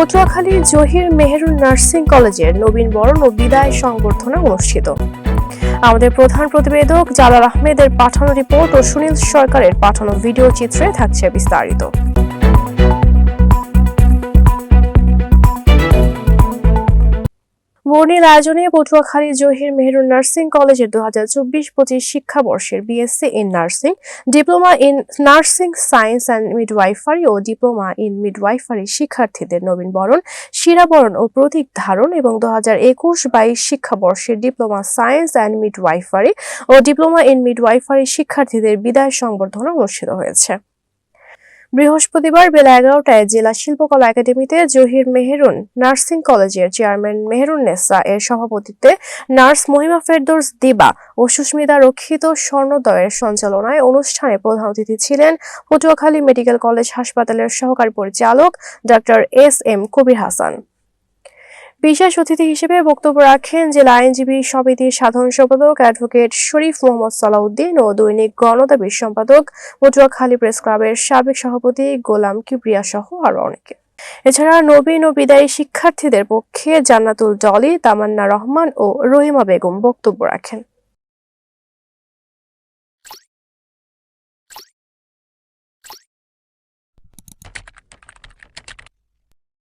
Patuakhali Zahir Meherun nursing কলেজের নবীন বরণ ও বিদায় সংবর্ধনা অনুষ্ঠিত। আমাদের প্রধান প্রতিবেদক জালাল আহমেদের পাঠানো রিপোর্ট ও সুনীল সরকারের পাঠানো ভিডিও চিত্রে থাকছে বিস্তারিত। বর্ণিল আয়োজনে পটুয়াখালী জহির মেহেরুন নার্সিং কলেজের দু হাজার চব্বিশ পঁচিশ শিক্ষাবর্ষের BSc in nursing diploma in nursing science and midwifery O diploma in midwifery শিক্ষার্থীদের নবীন বরণ, শিরাবরণ ও প্রতীক ধারণ এবং দু হাজার একুশ বাইশ শিক্ষাবর্ষের ডিপ্লোমা সায়েন্স অ্যান্ড মিডওয়াইফারি ও ডিপ্লোমা ইন মিডওয়াইফারি শিক্ষার্থীদের বিদায় সংবর্ধনা অনুষ্ঠিত হয়েছে। বৃহস্পতিবার বেলা এগারোটায় জেলা শিল্পকলা একাডেমিতে জহির মেহেরুন নার্সিং কলেজের চেয়ারম্যান মেহেরুন নেসা এর সভাপতিত্বে নার্স মহিমা ফেরদৌস দিবা ও সুস্মিতা রক্ষিত স্বর্ণদয়ের সঞ্চালনায় অনুষ্ঠানে প্রধান অতিথি ছিলেন পটুয়াখালী মেডিকেল কলেজ হাসপাতালের সহকারী পরিচালক doctor S M Kabir Hasan. বিশেষ অতিথি হিসেবে বক্তব্য রাখেন জেলা আইনজীবী সমিতির সাধারণ সম্পাদক অ্যাডভোকেট শরীফ মোহাম্মদ সালাউদ্দিন ও দৈনিক গণদাবির সম্পাদক পটুয়াখালী প্রেস ক্লাবের সাবেক সভাপতি গোলাম কিবরিয়া সহ আরও অনেকে। এছাড়া নবীন ও বিদায়ী শিক্ষার্থীদের পক্ষে জান্নাতুল জলি তামান্না রহমান ও রহিমা বেগম বক্তব্য রাখেন।